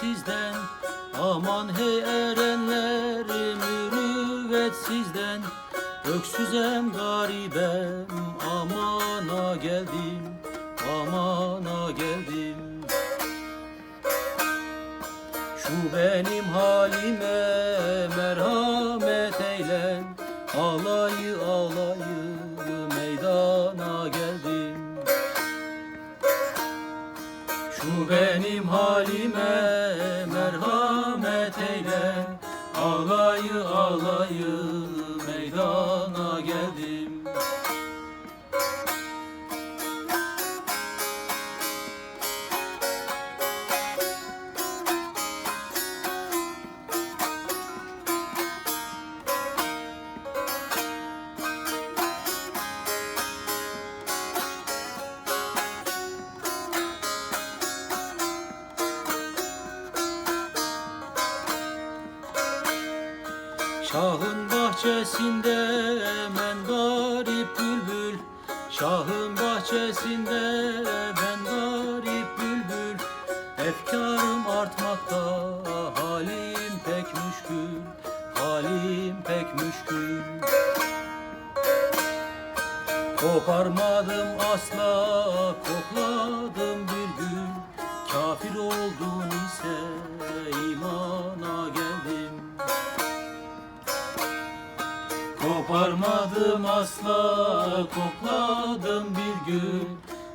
sizden. Aman hey erenlerim mürüvvet sizden. Öksüzem garibem amana geldim Amana geldim. Şu benim halime merhamet eylen Alayı alayı meydana geldim. Şu benim halime merhamet eyle Alayı alayı Şahın bahçesinde ben garip bülbül. Şahın bahçesinde ben garip bülbül. Efkarım artmakta halim pek müşkül. Halim pek müşkül. Koparmadım asla kokladım bir gün Kafir oldun ise Koparmadım asla kokladım bir gün.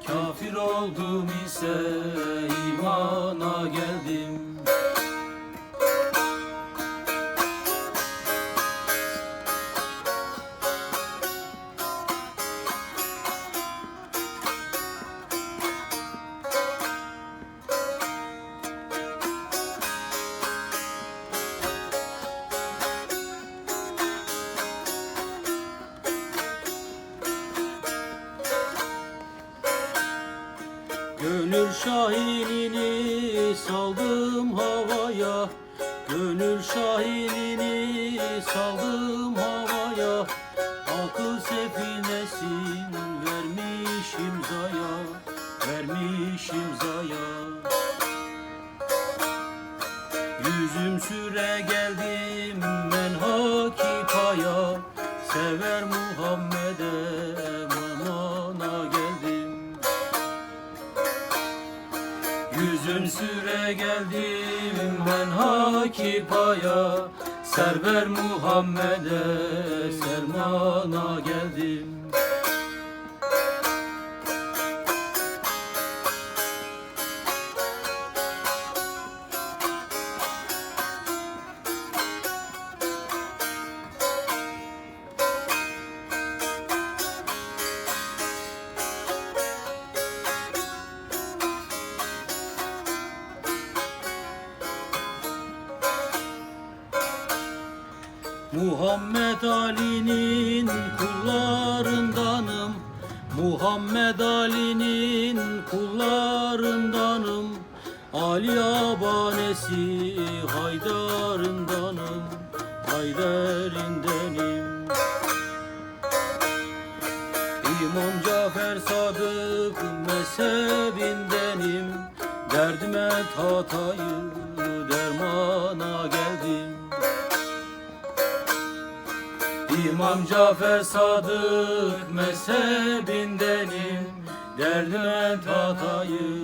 Kafir oldum ise imana geldim Gönül şahinini saldım havaya. Gönül şahinini saldım havaya. Akıl sefinesin vermişim zaya Vermişim zaya Yüzüm süre geldim ben hakikaya. Sever Muhammed'e Yüzüm süre geldim ben hakikaya Server Muhammed'e sermana geldim Muhammed Ali'nin kullarındanım. Muhammed Ali'nin kullarındanım. Ali abanesi Haydar'ındanım. Haydar'indenim İmam Cafer Sadık mezhebindenim Derdime tatayı İmam Cafer Sadık mezhebindenim Derdime tatayım